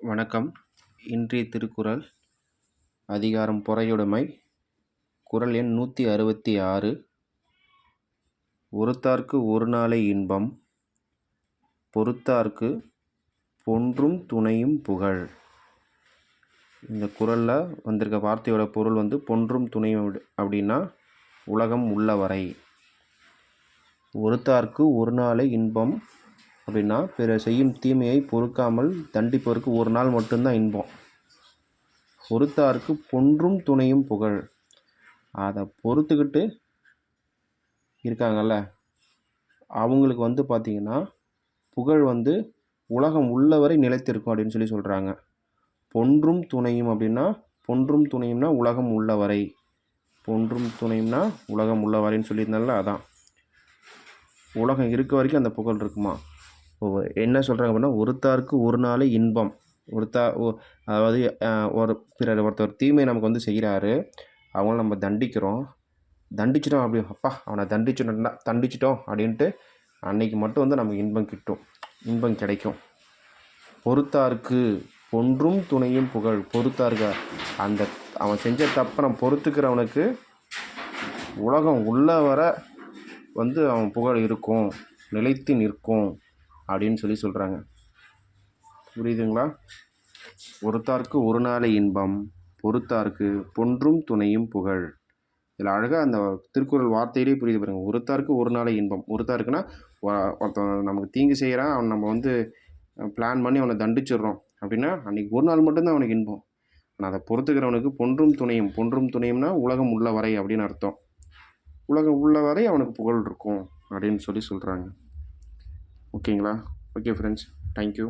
வணக்கம். இன்றைய திருக்குறள் அதிகாரம் பொறையுடைமை. குறள் எண் நூற்றி அறுபத்தி ஆறு ஒருத்தார்க்கு ஒரு நாளை இன்பம் பொறுத்தார்க்கு பொன்றும் துணையும் புகழ். இந்த குறளில் வந்திருக்க வார்த்தையோட பொருள் வந்து பொன்றும் துணையும் அப்படின்னா உலகம் உள்ளவரை. ஒருத்தார்க்கு ஒரு நாளை இன்பம் அப்படின்னா பிறர் செய்யும் தீமையை பொறுக்காமல் தண்டிப்பவருக்கு ஒரு நாள் மட்டும்தான் இன்பம். பொறுத்தாருக்கு பொன்றும் துணையும் புகழ். அதை பொறுத்துக்கிட்டு இருக்காங்கல்ல அவங்களுக்கு வந்து பார்த்திங்கன்னா புகழ் வந்து உலகம் உள்ளவரை நிலைத்திருக்கும் அப்படின்னு சொல்லி சொல்கிறாங்க பொன்றும் துணையும் அப்படின்னா பொன்றும் துணையும்னா உலகம் உள்ளவரை. பொன்றும் துணையும்னா உலகம் உள்ளவரைன்னு சொல்லியிருந்தால அதான். உலகம் இருக்க வரைக்கும் அந்த புகழ் இருக்குமா? என்ன சொல்கிறாங்க அப்படின்னா ஒருத்தாருக்கு ஒரு நாள் இன்பம். ஒருத்தா அதாவது ஒரு பிறர் ஒருத்தர் தீமை நமக்கு வந்து செய்கிறாரு அவங்கள நம்ம தண்டிக்கிறோம். தண்டிச்சிட்டோம் அப்படி அப்பா அவனை தண்டிச்சிட்டோம்னா தண்டிச்சிட்டோம் அப்படின்ட்டு அன்னைக்கு மட்டும் வந்து நமக்கு இன்பம் கிட்டும். இன்பம் கிடைக்கும். பொறுத்தாருக்கு ஒன்றும் துணையும் புகழ். பொறுத்தாருக்க அந்த அவன் செஞ்ச தப்பை நம்ம பொறுத்துக்கிறவனுக்கு உலகம் உள்ள வர வந்து அவன் புகழ் இருக்கும். நிலைத்து நிற்கும். அப்படின்னு சொல்லி சொல்கிறாங்க புரியுதுங்களா? ஒருத்தாருக்கு ஒரு நாளை இன்பம் பொறுத்தாருக்கு பொன்றும் துணையும் புகழ். இதில் அழகாக அந்த திருக்குறள் வார்த்தையிலே புரியுது பாருங்கள் ஒருத்தாருக்கு ஒரு நாளை இன்பம். ஒருத்தாருக்குன்னா ஒருத்தன் நமக்கு தீங்கு செய்கிறான் அவன் நம்ம வந்து பிளான் பண்ணி அவனை தண்டிச்சிடுறோம். அப்படின்னா அன்றைக்கி ஒரு நாள் மட்டும்தான் அவனுக்கு இன்பம். ஆனால் அதை பொறுத்துக்கிறவனுக்கு பொன்றும் துணையும் பொன்றும் துணையும்னா உலகம் உள்ள வரை அப்படின்னு அர்த்தம். உலகம் உள்ள வரை அவனுக்கு புகழ் இருக்கும் அப்படின்னு சொல்லி சொல்கிறாங்க ஓகேங்களா? Okay friends thank you